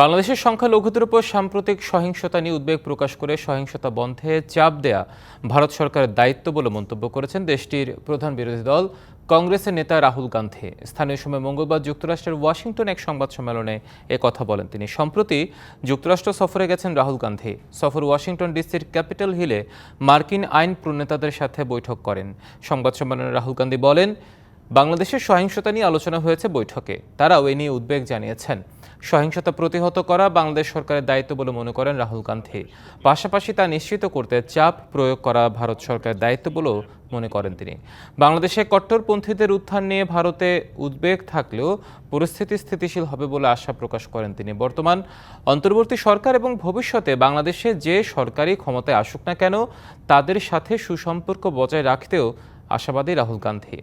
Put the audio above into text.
বাংলাদেশের সংখ্যালঘুদের উপর সাম্প্রতিক সহিংসতা নিয়ে উদ্বেগ প্রকাশ করে সহিংসতা বন্ধে চাপ দেয়া ভারত সরকারের দায়িত্ব বলে মন্তব্য করেছেন দেশটির প্রধান বিরোধী দল। কংগ্রেসের নেতা রাহুল গান্ধী। স্থানীয় সময় মঙ্গলবার যুক্তরাষ্ট্রের ওয়াশিংটন এক সংবাদ সম্মেলনে এ কথা বলেন তিনি। সম্প্রতি যুক্তরাষ্ট্র সফরে গেছেন রাহুল গান্ধী। সফর ওয়াশিংটন ডিসির ক্যাপিটাল হিলে মার্কিন আইন প্রণেতাদের সাথে বৈঠক করেন। সংবাদ সম্মেলনে রাহুল গান্ধী বলেন বাংলাদেশের সহিংসতা নিয়ে আলোচনা হয়েছে বৈঠকে। তারাও এ নিয়ে উদ্বেগ জানিয়েছেন। সহিংসতা প্রতিহত করা বাংলাদেশ সরকারের দায়িত্ব বলে মনে করেন রাহুল গান্ধী। পাশাপাশি তা নিশ্চিত করতে চাপ প্রয়োগ করা ভারত সরকারের দায়িত্ব বলেও মনে করেন তিনি। বাংলাদেশে কট্টরপন্থীদের উত্থান নিয়ে ভারতে উদ্বেগ থাকলেও পরিস্থিতি স্থিতিশীল হবে বলে আশা প্রকাশ করেন তিনি। বর্তমান অন্তর্বর্তী সরকার এবং ভবিষ্যতে বাংলাদেশে যে সরকারি ক্ষমতায় আসুক না কেন, তাদের সাথে সুসম্পর্ক বজায় রাখতেও আশাবাদী রাহুল গান্ধী।